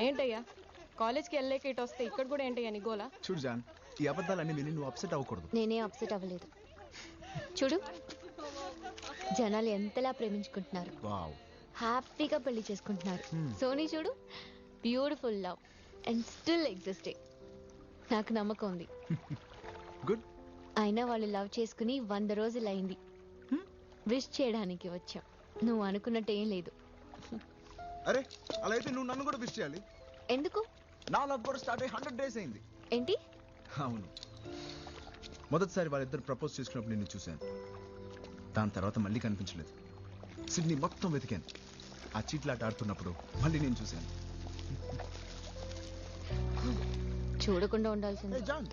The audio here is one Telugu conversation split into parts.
ఏంటయ్యా? కాలేజ్కి వెళ్ళలేక ఇటు వస్తే ఇక్కడ కూడా ఏంటయ్యా నీ గోలా? చూడు జాన్ ఈ అబద్ధాలన్నీ విని నువ్వు అప్సెట్ అవ్వకూడదు. నేనే అప్సెట్ అవ్వలేదు. చూడు జనాలు ఎంతలా ప్రేమించుకుంటున్నారు. వావ్. హ్యాపీగా పెళ్ళి చేసుకుంటున్నారు. సోనీ చూడు beautiful love and still existing నాకు నమ్మకం ఉంది. గుడ్ అయినా వాళ్ళు లవ్ చేసుకుని వంద రోజులు అయింది విష్ చేయడానికి వచ్చా. నువ్వు అనుకున్నట్టు ఏం లేదు. అరే అలా అయితే నువ్వు నన్ను కూడా విష్ చేయాలి. ఎందుకు? నా లవ్ కూడా స్టార్ట్ అయ్యి హండ్రెడ్ డేస్ అయింది. ఏంటి? అవును. మొదటిసారి వాళ్ళిద్దరు ప్రపోజ్ చేసుకున్నప్పుడు నిన్ను చూశాను. దాని తర్వాత మళ్ళీ కనిపించలేదు. సిడ్నీ మొత్తం వెతికాను. ఆ చీట్లాట ఆడుతున్నప్పుడు మళ్ళీ నేను చూశాను. చూడకుండా ఉండాల్సింది. John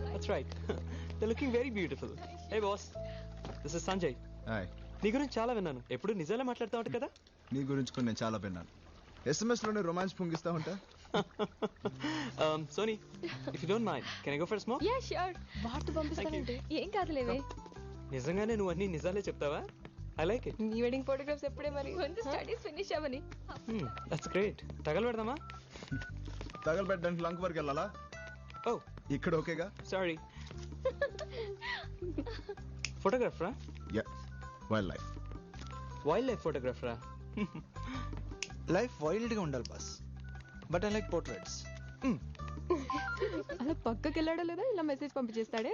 That's right. They're looking very beautiful. Hey boss, this is Sanjay. Hi నీ గురించి చాలా విన్నాను. ఎప్పుడు నిజాలే మాట్లాడుతూ ఉంటా కదా? నీ గురించి కూడా నేను చాలా విన్నాను. ఎస్ఎంఎస్లోనే రొమాన్స్ పొంగిస్తా ఉంటా? Um, Sony if you don't mind can I go for smoke ya sure వార్త పంపిస్తానంటే ఏం కాదులేవే. నిజంగానే నువ్వు అన్ని నిజాలే చెప్తావా? ఐ లైక్ ఇట్ నీ వెడ్డింగ్ ఫోటోగ్రాఫ్స్ ఎప్పుడే మరి? స్టడీస్ ఫినిష్ అవ్వని. దట్స్ గ్రేట్ తగలు పెడదామా? తగలబెట్టడానికి లంక్ వరకు వెళ్ళాలా? ఓ ఇక్కడ ఓకేగా? Sorry ఫోటోగ్రాఫరా ya wild life wild life ఫోటోగ్రాఫరా life వైల్డ్గా ఉండాలి boss but I like portraits అలా పక్కకి వెళ్ళాడో లేదా? ఇలా మెసేజ్ పంపించేస్తాడే?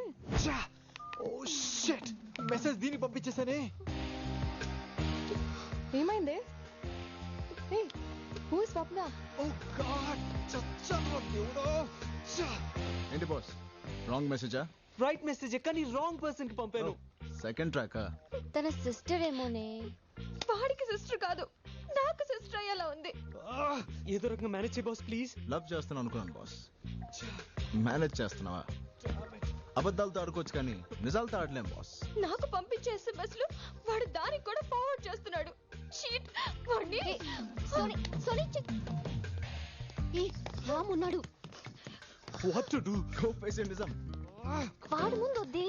ఓ షిట్ మెసేజ్ దీనికి పంపించేసానే ఏమైందే? హూ స్వప్న ఓ గాడ్ చచ్చాను దేవుడో! ఏంటి బాస్ రాంగ్ మెసేజా రైట్ మెసేజ్ కానీ రాంగ్ పర్సన్కి పంపాను. సెకండ్ ట్రాకా తన సిస్టర్ ఏమోనే. వాడికి సిస్టర్ కాదు. నాకు సిస్టర్ అయ్యేలా ఉంది. ఏదో రకంగా మేనేజ్ చేయ బాస్ ప్లీజ్ లవ్ చేస్తున్నాను అనుకున్నాను బాస్ మేనేజ్ చేస్తున్నావా? అబద్ధాలతో ఆడుకోవచ్చు కానీ నిజాలతో ఆడలేం బాస్ నాకు పంపించే ఎస్ఎంఎస్లు వాడు దానికి కూడా ఫార్వర్డ్ చేస్తున్నాడు. చీట్ వాడిని. సోనీ సోనీ చెక్ ఏ రామ్ ఉన్నాడు. వాట్ టు డు ఫేస్ నిజం. వాడు ముందు వద్దే.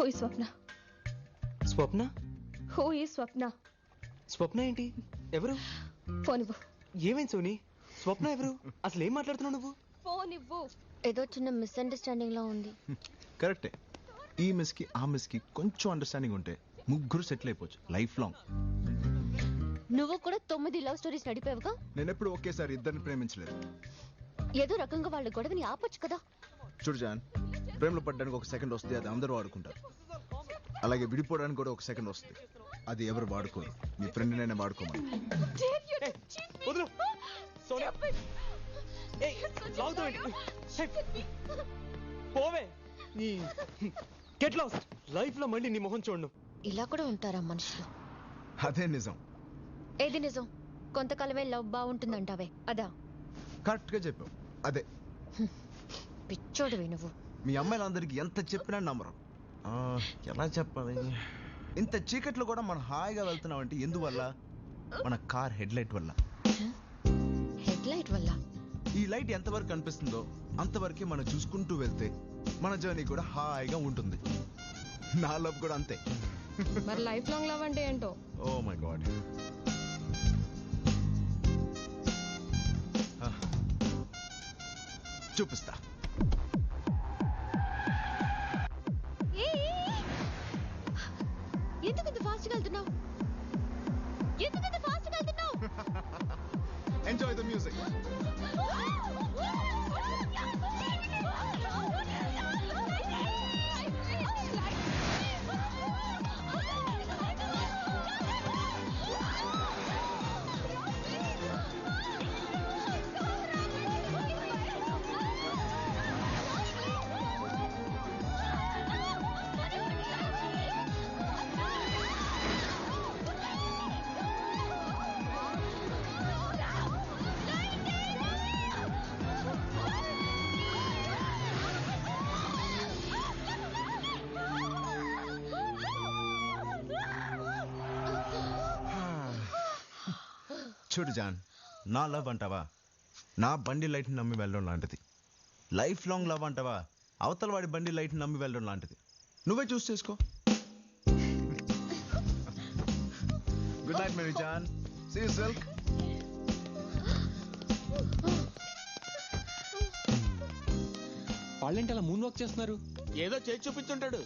హూ ఈ స్వప్న. స్వప్న? హూ ఈ స్వప్న. స్వప్న ఏంటి? ఎవరు? ఫోన్ ఇవ్వు. ఏమైంది సోనీ? స్వప్న ఎవరు? అసలు ఏం మాట్లాడుతున్నావు నువ్వు? ఫోన్ ఇవ్వు. ఏదో చిన్న మిస్అండర్స్టాండింగ్ లా ఉంది. కరెక్టే. ఈ మిస్కి ఆ మిస్కి కొంచెం అండర్స్టాండింగ్ ఉంటే ముగ్గురు సెటిల్ అయిపోవచ్చు. లైఫ్ లాంగ్ నువ్వు కూడా తొమ్మిది లవ్ స్టోరీస్ నడిపావుగా? నేను ఎప్పుడు ఒకేసారి ఇద్దరిని ప్రేమించలేదు. ఏదో రకంగా వాళ్ళ గొడవని ఆపొచ్చు కదా. చూడు జాన్ ప్రేమలో పడ్డానికి ఒక సెకండ్ వస్తుంది అది అందరూ వాడుకుంటారు అలాగే విడిపోవడానికి కూడా ఒక సెకండ్ వస్తుంది. అది ఎవరు వాడుకోరు. మీ ఫ్రెండ్ నైనా వాడుకోమని. పోవే. నీ గెట్ లాస్ట్ లైఫ్లో మళ్ళీ నీ మొహం చూడను. ఇలా కూడా ఉంటారా మనుషులు? అదే నిజం. ఏది నిజం? కొంతకాలమే లవ్ బాగుంటుందంటావే. అదా? కరెక్ట్గా చెప్పావు. అదే. పిచ్చోడివి నువ్వు. మీ అమ్మాయిలందరికీ ఎంత చెప్పినా నమ్మరు. ఎలా చెప్పాలి? ఇంత చీకట్లో కూడా మనం హాయిగా వెళ్తున్నాం అంటే ఎందువల్ల? మన కార్ హెడ్ లైట్ వల్ల. హెడ్ లైట్ వల్ల? ఈ లైట్ ఎంతవరకు కనిపిస్తుందో అంతవరకే మనం చూసుకుంటూ వెళ్తే మన జర్నీ కూడా హాయిగా ఉంటుంది. నా లవ్ కూడా అంతే. మరి లైఫ్ లాంగ్ లవ్ అంటే ఏంటో? ఓ మై గాడ్ చూపిస్తా. ఫాస్ట్ వెళ్తున్నావు? ఎందుకు ఇంత ఫాస్ట్ వెళ్తున్నావు? ఎంజాయ్ ద మ్యూజిక్ చూడు జాన్ నా లవ్ అంటావా? నా బండి లైట్ని నమ్మి వెళ్ళడం లాంటిది. లైఫ్ లాంగ్ లవ్ అంటావా? అవతల వాడి బండి లైట్ని నమ్మి వెళ్ళడం లాంటిది. నువ్వే చూస్ చేసుకో. గుడ్ నైట్ మేరీ జాన్ సీ సిల్క్ వాళ్ళేంటి అలా మూన్ వాక్ చేస్తున్నారు? ఏదో చేసి చూపించుంటాడు.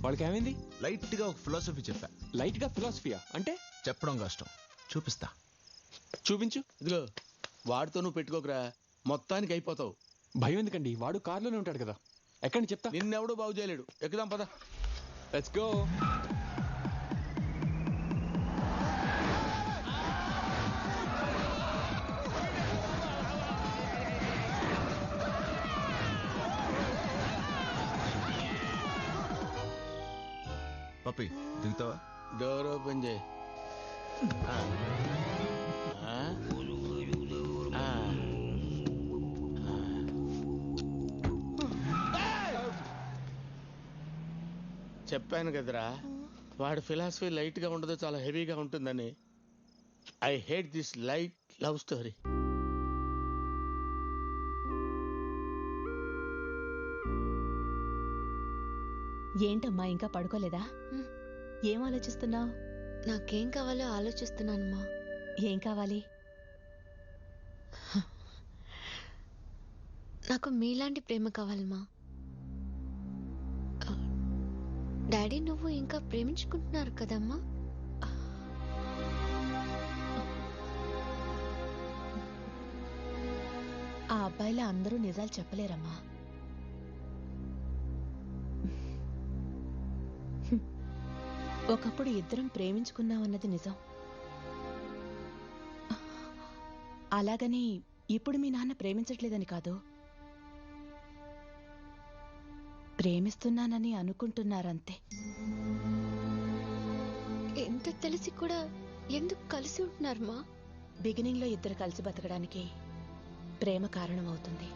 వాళ్ళకి ఏమైంది లైట్గా ఒక ఫిలాసఫీ చెప్పా. లైట్గా ఫిలాసఫియా అంటే? చెప్పడం కష్టం. చూపిస్తా. చూపించు. ఇదిగో వాడితో నువ్వు పెట్టుకోకరా. మొత్తానికి అయిపోతావు. భయం ఎందుకండి? వాడు కార్లోనే ఉంటాడు కదా. ఎక్కడి చెప్తా? నిన్నెవడూ బాగు చేయలేడు. ఎక్కుదాం పద. లెట్స్ గో పప్పి దిగుతావా డోర్ ఓపెన్ చేయి. చెప్పాను కదరా. వాడి ఫిలాసఫీ లైట్గా ఉండదు చాలా హెవీగా ఉంటుందని. I hate this light love story ఏంటమ్మా ఇంకా పడుకోలేదా. ఏం ఆలోచిస్తున్నావు? నాకేం కావాలో ఆలోచిస్తున్నానమ్మా. ఏం కావాలి? నాకు మీలాంటి ప్రేమ కావాలమ్మా. డాడీ నువ్వు ఇంకా ప్రేమించుకుంటున్నారు కదమ్మా? ఆ అబ్బాయిలా అందరూ నిజాలు చెప్పలేరమ్మా. ఒకప్పుడు ఇద్దరం ప్రేమించుకున్నామన్నది నిజం. అలాగని ఇప్పుడు మీ నాన్న ప్రేమించట్లేదని కాదు. ప్రేమిస్తున్నానని అనుకుంటున్నారంతే. ఎంత తెలిసి కూడా ఎందుకు కలిసి ఉంటున్నారమ్మా బిగినింగ్లో ఇద్దరు కలిసి బతకడానికి ప్రేమ కారణం అవుతుంది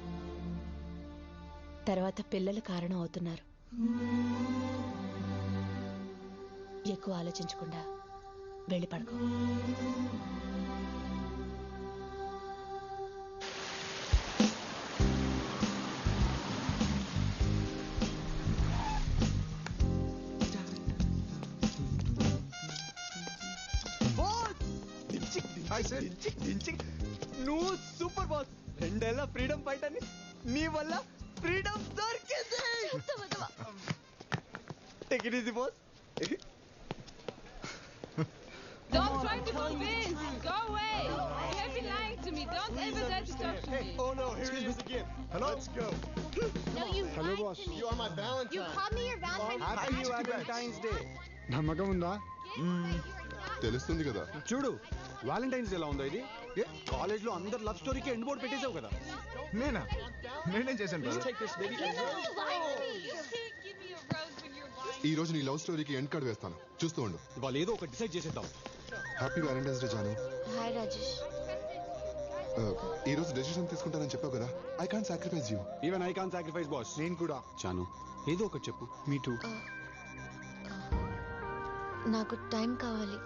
తర్వాత పిల్లలు కారణం అవుతున్నారు ఎక్కువ ఆలోచించకుండా వెళ్ళి పడుకో. రెండేళ్ళ ఫ్రీడమ్ ఫైట్ అని నీ వల్ల ఫ్రీడమ్ దొరికింది take it easy boss Don't try to convince. Go away. You have been lying to me. Don't ever dare to talk to me. Oh no here it is again hello let's go No, you Hello, boss. You are my Valentine. You called me your Valentine. Happy Valentine's Day నమ్మకం ఉందా తెలుస్తుంది కదా. చూడు వాలంటైన్స్ ఎలా ఉందో ఇది? ఏ కాలేజ్లో అందరు లవ్ స్టోరీకి ఎండ్ బోర్డ్ పెట్టేసావు కదా. నేనా? నేనేం చేశాను brother? ఈ రోజు నీ లవ్ స్టోరీకి ఎండ్ కార్డ్ వేస్తాను. చూస్తూ ఉండు. ఇవాళ ఏదో ఒక డిసైడ్ చేసేద్దాం. హ్యాపీ వ్యాలంటైన్స్ డే జాను హాయ్ రాజేష్ Uh, ఈ రోజు డెసిషన్ తీసుకుంటానని చెప్పావు కదా. I can't sacrifice you even I can sacrifice boss నేను కూడా. చాను ఏదో ఒకటి చెప్పు. మీ టూ నాకు టైం కావాలి.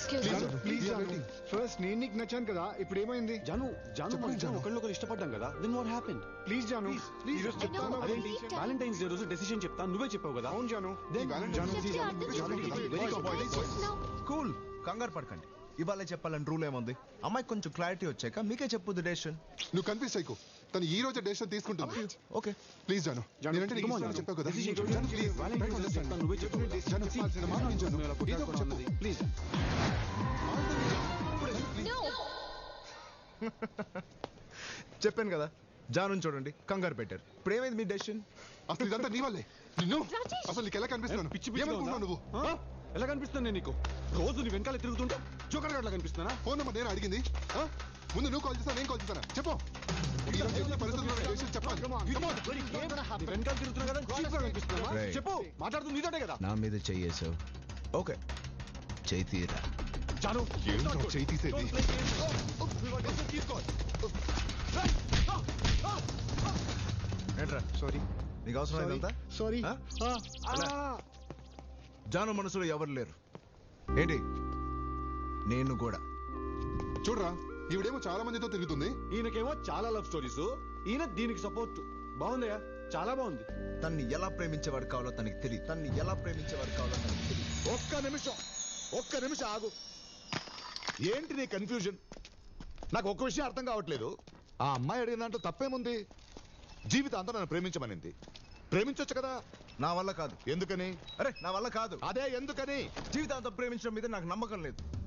Excuse Please, please. ఫస్ట్ నేను నీకు నచ్చాను కదా ఇప్పుడు ఏమైంది జాను జాను చెప్పండి, మనం జాను. ఒకళ్ళొకరు ఇష్టపడ్డాం కదా దెన్ వాట్ హ్యాపెన్ ప్లీజ్ జాను రోజు చెప్తాను. know, అదేంటి? please, డే రోజు డెసిషన్ చెప్తాను నువ్వే చెప్పావు కదా. అవును జాను Valentine's Day very good, very good. Now. Cool కంగారు పడకండి. ఇవాళ చెప్పాలని రూల్ ఏముంది? అమ్మాయికి కొంచెం క్లారిటీ వచ్చాక మీకే చెప్పుద్ది డెసిషన్ నువ్వు కన్ఫ్యూజ్ అయ్యకు. తను ఈ రోజు డెసిషన్ తీసుకుంటుంది. ఓకే ప్లీజ్ జాను నేనంటే నీకు జాను. చెప్పావు కదా. Decision please, Valentine's Day నువ్వే చెప్పావు మాట. నువ్వు. ప్లీజ్ చెప్పాను కదా జాను చూడండి కంగారు పెట్టారు. ఇప్పుడు ఏమైంది మీ డెసిషన్ అసలు ఇదంతా నీ వల్లే. నిన్ను? అసలు నీకు ఎలా కనిపిస్తున్నాను? పిచ్చి పిచ్చి ఏమనుకున్నావు నువ్వు? ఎలా కనిపిస్తుంది నేను నీకు? రోజు నీ వెనకాల తిరుగుతుంటా? జోకర్ గట్లా కనిపిస్తున్నా ఫోన్ నెంబర్ నేను అడిగింది. ఆ? ముందు నువ్వు కాల్ చేస్తా నేను కాల్ చేస్తాను. చెప్పు. చెప్పు మాట్లాడుతుంది నీతోటే కదా. నా మీద చెయ్యేసావు ఓకే. చేయి తీరా. చాలు ఏంటో చేయి తీసేది. ఏంట్రా? సారీ నీకు అవసరం ఇదంతా సారీ ఆ? అలా. జాను మనసులో ఎవరు లేరు? ఏంటి? నేను కూడా. చూడరా. ఈవిడేమో చాలా మందితో తిరుగుతుంది. ఈయనకేమో చాలా లవ్ స్టోరీస్ ఈయన దీనికి సపోర్ట్ బాగుందయ్యా? చాలా బాగుంది. తన్ని ఎలా ప్రేమించేవాడు కావాలో తనకి తెలియదు. తన్ని ఎలా ప్రేమించేవాడు కావాలో తనకి తెలియదు. ఒక్క నిమిషం. ఒక్క నిమిషం ఆగు. ఏంటి నీ కన్ఫ్యూజన్ నాకు ఒక్క విషయం అర్థం కావట్లేదు. ఆ అమ్మాయి అడిగిన దాంట్లో తప్పేముంది? జీవితాంతం నన్ను ప్రేమించమనింది. ప్రేమించొచ్చు కదా? నా వల్ల కాదు. ఎందుకని? అరే నా వల్ల కాదు. అదే ఎందుకని? జీవితాంతం ప్రేమించడం మీద నాకు నమ్మకం లేదు.